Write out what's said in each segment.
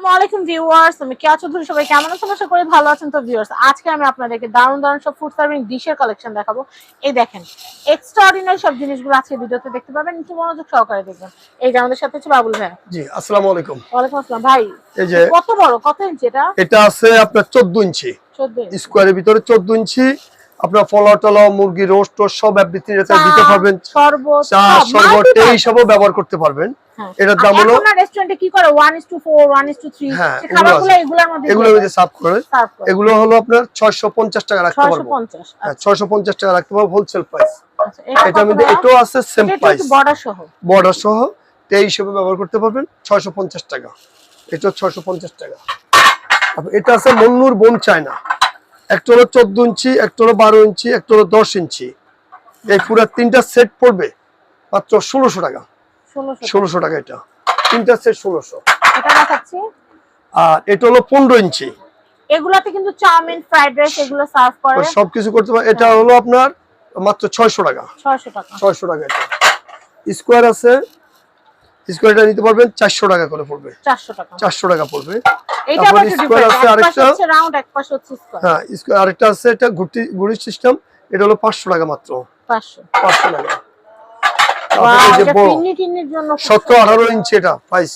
আসসালামু আলাইকুম ভিউয়ার্স আমি কেয়া চৌধুরী সবাই কেমন আছেন? আশা করি ভালো আছেন। তো ভিউয়ার্স আজকে আমি আপনাদেরকে দারুণ দারুণ সব ফুড সার্ভিং ডিশের কালেকশন দেখাবো। এই দেখেন এক্সট্রাঅর্ডিনারি সব জিনিসগুলো আজকে ভিডিওতে দেখতে পাবেন। একটু মনোযোগ সহকারে দেখবেন। এই যে আমাদের সাথে হচ্ছে বাবুল ভাই জি আসসালামু আলাইকুম। ওয়ালাইকুম আসসালাম। ভাই এই যে কত বড়? কত ইঞ্চি এটা? এটা আছে আপনার চোদ্দ ইঞ্চি। চোদ্দ স্কোয়ারের ভিতরে চোদ্দ ইঞ্চি। আপনার পোলাও টোলাও মুরগি রোস্ট সব এভরিথিং দিতে পারবেন। চা শরবত এই সবও ব্যবহার করতে পারবেন। হ্যাঁ। এটার দাম হলো রেস্টুরেন্টে কি করে? 1:4 1:3 হ্যাঁ, এগুলো খাবারগুলো এগুলোর মধ্যে এগুলো মধ্যে সার্ভ করে। এগুলো হলো আপনার ছয়শো পঞ্চাশ টাকা রাখতে পারব। 650 হ্যাঁ ছয়শো পঞ্চাশ টাকা রাখতে পারব হোলসেল প্রাইস আচ্ছা এটা এটার মধ্যে এটাও আছে সেম প্রাইস বর্ডার সহ বর্ডার সহ তো এই হিসেবে ব্যবহার করতে পারবেন ছয়শো পঞ্চাশ টাকা। এটা ছয়শো পঞ্চাশ টাকা। এটা আছে মন্নুর বোন চায়না। একটা হলো চোদ্দ ইঞ্চি একটা হলো বারো ইঞ্চি একটা হলো দশ ইঞ্চি। এই পুরো তিনটা সেট পড়বে মাত্র ষোলোশো টাকা। ষোলোশো টাকা। এটা। তিনটা সেট ষোলোশো। আর এটা হলো পনেরো ইঞ্চি। এগুলাতে কিন্তু চাউমিন ফ্রাইড রাইস এগুলো সার্ভ করে। সবকিছু করতে পারে এটা হলো আপনার মাত্র ছয়শো টাকা। 600 টাকা। ছয়শো টাকা এটা। স্কোয়ার আছে স্কোয়ারটা নিতে পারবেন চারশো টাকা করে পড়বে। 400 টাকা। চারশো টাকা পড়বে। আবার আছে আরেকটা। হচ্ছে রাউন্ড এক পাশে হচ্ছে স্কয়ার হ্যাঁ স্কোয়ার আরেকটা আছে এটা ঘুরতি ঘুড়ি সিস্টেম এটা হলো পাঁচশো টাকা মাত্র। 500 পাঁচশো টাকা। সতেরো আঠারো ইঞ্চি এটা প্রাইস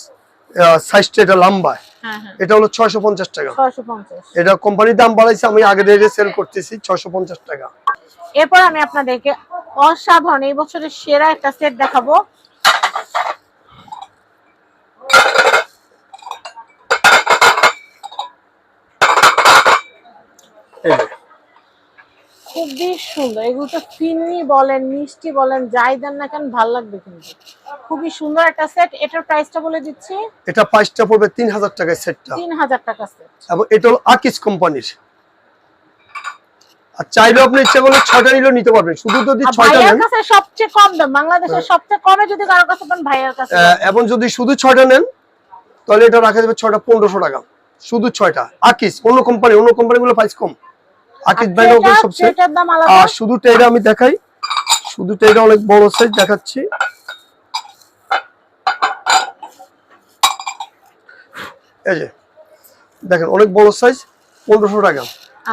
সাইজটা এটা লম্বা। হ্যাঁ হ্যাঁ। এটা হলো ছয়শো পঞ্চাশ টাকা। 650 এটা কোম্পানির দাম বাড়াইছে আমি আগে রেটে সেল করতেছি ছয়শো পঞ্চাশ টাকা। এরপর আমি আপনাদেরকে অসাধারণ এই বছরের সেরা একটা সেট দেখাবো। খুবই সুন্দর। এগুলো তো ফিন্নি বলেন মিষ্টি বলেন যাই দেন না কেন ভালো লাগবে কিন্তু। খুবই সুন্দর একটা সেট এটার প্রাইসটা বলে দিচ্ছি। এটা প্রাইসটা পড়বে তিন হাজার টাকায় সেটটা তিন হাজার টাকা সেট এবং এটা হলো আকিস কোম্পানির। আর চাইলে আপনি ইচ্ছা করলে ছয়টা নিলেও নিতে পারবেন। শুধু যদি ছয়টা নেন। কাছে সবচেয়ে কম দাম। বাংলাদেশের সবচেয়ে কমে যদি কারও কাছে পান ভাইয়ার কাছে এবং যদি শুধু ছয়টা নেন তাহলে এটা রাখা যাবে ছয়টা পনেরোশো টাকা। শুধু ছয়টা। আকিস অন্য কোম্পানি অন্য কোম্পানিগুলো প্রাইস কম। আকিস ব্র্যান্ড হবে সবচেয়ে? আর শুধু টেরা আমি দেখাই। শুধু টেরা অনেক বড় সাইজ দেখাচ্ছি। এই যে দেখেন অনেক বড় সাইজ পনেরোশো টাকা।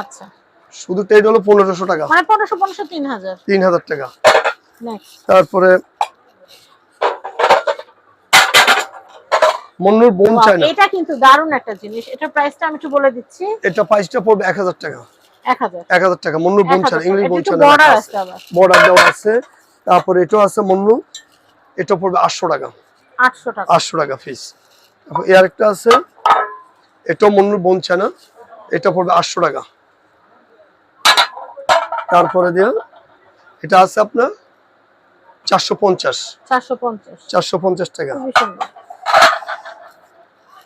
আচ্ছা। শুধু টেড হলো পনেরোশো টাকা। মানে পনেরোশো পনেরোশো তিন হাজার। তিন হাজার টাকা। তারপরে মন্নুর বোন চায় এটা কিন্তু দারুণ একটা জিনিস। এটার প্রাইসটা আমি একটু বলে দিচ্ছি। এটা প্রাইসটা পড়বে এক হাজার টাকা। এক হাজার। টাকা। মন্নুর বোন ইংলিশ বোন চায় বর্ডার আছে আবার। বর্ডার দেওয়া আছে। তারপরে এটাও আছে মন্নু। এটা পড়বে আটশো টাকা। আটশো টাকা। ফিস তারপর এই আরেকটা আছে। এটাও মন্নুর বোন চানা এটা পড়বে আটশো টাকা। তারপরে দিয়ে এটা আছে আপনার চারশো পঞ্চাশ। চারশো পঞ্চাশ। টাকা।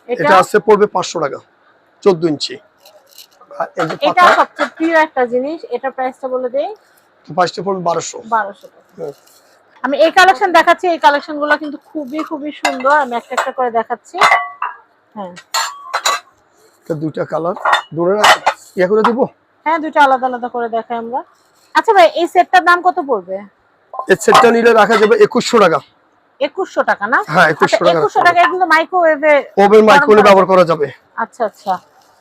এটা আছে পড়বে পাঁচশো টাকা চোদ্দ ইঞ্চি। এটা সবচেয়ে প্রিয় একটা জিনিস এটা প্রাইসটা বলে দেই। পাঁচটা পড়বে বারোশো। বারোশো টাকা। আমি এই কালেকশন দেখাচ্ছি এই কালেকশনগুলো কিন্তু খুবই খুবই সুন্দর। আমি একটা একটা করে দেখাচ্ছি। হ্যাঁ। এটা দুইটা কালার দূরে ইয়ে করে দিব? হ্যাঁ দুটো আলাদা আলাদা করে দেখাই আমরা। আচ্ছা ভাই এই সেটটার দাম কত পড়বে? এই সেটটা নিলে রাখা যাবে একুশশো টাকা। একুশশো টাকা না? হ্যাঁ, 2100 টাকা। একুশশো রাখতে টাকা কিন্তু মাইক্রোওয়েভে ওভেন মাইক্রোওয়েভে ব্যবহার করা যাবে। আচ্ছা আচ্ছা।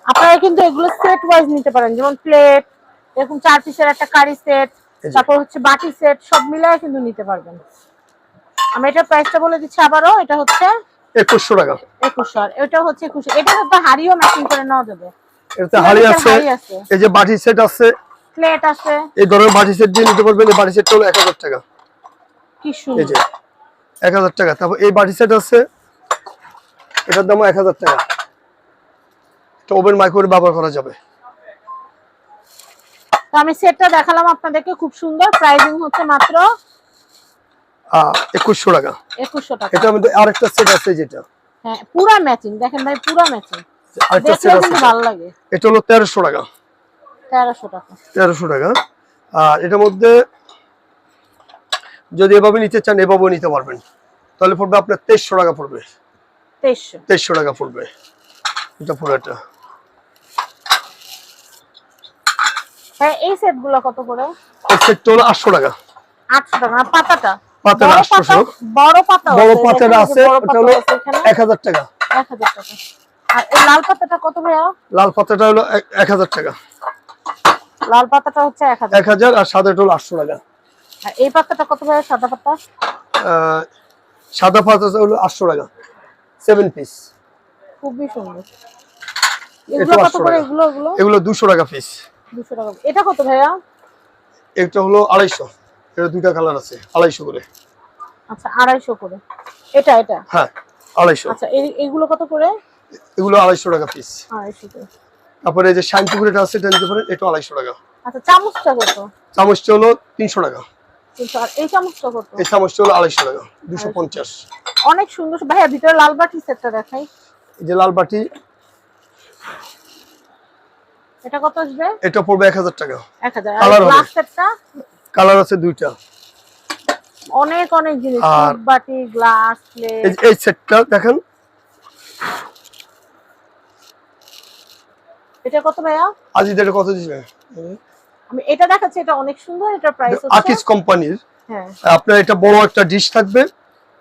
আপনারা কিন্তু এগুলো সেট ওয়াইজ নিতে পারেন। যেমন প্লেট এরকম চার পিসের একটা কারি সেট তারপর হচ্ছে বাটি সেট সব মিলায় কিন্তু নিতে পারবেন। আমি এটা প্রাইসটা বলে দিচ্ছি আবারও এটা হচ্ছে একুশশো টাকা। একুশশো। আর এটা হচ্ছে একুশশো। এটা তো হাড়িও ম্যাচিং করে নেওয়া যাবে। এটাতে হাড়ি আছে এই যে বাটি সেট আছে প্লেট আছে। এই ধরনের বাটি সেট দিয়ে নিতে পারবেন এই বাটি সেটটা হলো এক হাজার টাকা। কি এই যে এক হাজার টাকা। তারপর এই বাটি সেট আছে এটার দাম এক হাজার টাকা। এটা ওভেন মাইক্রোওয়েভ ব্যবহার করা যাবে। তো আমি সেটটা দেখালাম আপনাদেরকে খুব সুন্দর। প্রাইসিং হচ্ছে মাত্র একুশশো টাকা। একুশশো টাকা। এটার মধ্যে আরেকটা সেট আছে যেটা। হ্যাঁ পুরা ম্যাচিং দেখেন ভাই পুরা ম্যাচিং আরেকটা সেট আছে। ভালো লাগে। এটা হলো তেরোশো টাকা। তেরোশো টাকা। তেরোশো টাকা। আর এটার মধ্যে যদি এভাবে নিতে চান এভাবেও নিতে পারবেন। তাহলে পড়বে আপনার তেইশশো টাকা পড়বে। তেইশশো তেইশশো টাকা পড়বে। এটা পুরোটা। হ্যাঁ এই সেটগুলো কত করে? এই সেটটা হলো আটশো টাকা। আটশো টাকা। পাতাটা? পাতা বড় পাতা বড় পাতাটা আছে পাতা হলো আছে এখানে। এক হাজার টাকা। এক হাজার টাকা। আর এই লাল পাতাটা কত ভাইয়া? লাল পাতাটা হলো এক- এক হাজার টাকা। লাল পাতাটা হচ্ছে এক হাজার। এক হাজার আর সাদাটা হলো আটশো টাকা। আর এই পাতাটা কত ভাইয়া সাদা পাতা? সাদা পাতাটা হলো আটশো টাকা। সেভেন পিস খুবই সুন্দর। এগুলো কত করে? এগুলো এগুলো? এগুলো দুশো টাকা পিস দুশো টাকা। এটা কত ভাইয়া? একটা হলো আড়াইশো। এটা দুইটা কালার আছে আড়াইশো করে। আচ্ছা আড়াইশো করে। এটা এটা? হ্যাঁ আড়াইশো। আচ্ছা এই- এইগুলো কত করে? এগুলো আড়াইশো টাকা পিস আড়াইশো করে। তারপরে যে শাইন পুকুরেটা আছে এটা নিতে পারেন এটা আড়াইশো টাকা। আচ্ছা চামচটা কত? চামচটা হলো তিনশো টাকা। এই চামচটা কত? এই চামচটা হলো আড়াইশো টাকা দুশো পঞ্চাশ। অনেক সুন্দর ভাইয়া ভিতরে লাল বাটি সেটটা দেখাই। এই যে লাল বাটি এটা কত আসবে? এটা পড়বে এক হাজার টাকা। এক হাজার। Colour আর হবে। কালার আছে দুইটা। অনেক অনেক জিনিস। বাটি গ্লাস প্লেট এই সেটটা দেখেন। এটা কত ভাইয়া? আজিদ এটা কত দিচ্ছে আমি এটা দেখাচ্ছি এটা অনেক সুন্দর এটার প্রাইস হচ্ছে। আকিস কোম্পানির। হ্যাঁ। আপনার এটা বড় একটা ডিশ থাকবে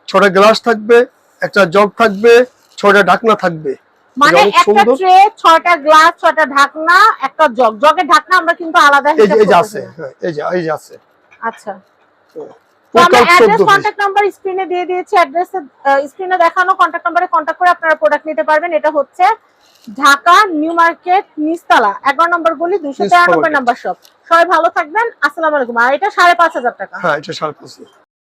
ছোট গ্লাস থাকবে একটা জগ থাকবে ছোট ঢাকনা থাকবে। মানে একটা ট্রে ছয়টা গ্লাস ছয়টা ঢাকনা একটা জগ জগের ঢাকনা আমরা কিন্তু আলাদা এই যে আছে হ্যাঁ, এই যে এই যে আছে। আচ্ছা। তো আমরা total address 14 piece contact number স্ক্রিনে দিয়ে দিয়েছি অ্যাড্রেসে স্ক্রিনে দেখানো কন্ট্যাক্ট নাম্বারে কন্ট্যাক্ট করে আপনারা প্রোডাক্ট নিতে পারবেন। এটা হচ্ছে ঢাকা নিউ মার্কেট নিস্তালা এগারো নম্বর গলি নম্বর। শপ সবাই ভালো থাকবেন আসসালামু আলাইকুম। আর এটা সাড়ে পাঁচ হাজার টাকা। হ্যাঁ এটা সাড়ে পাঁচ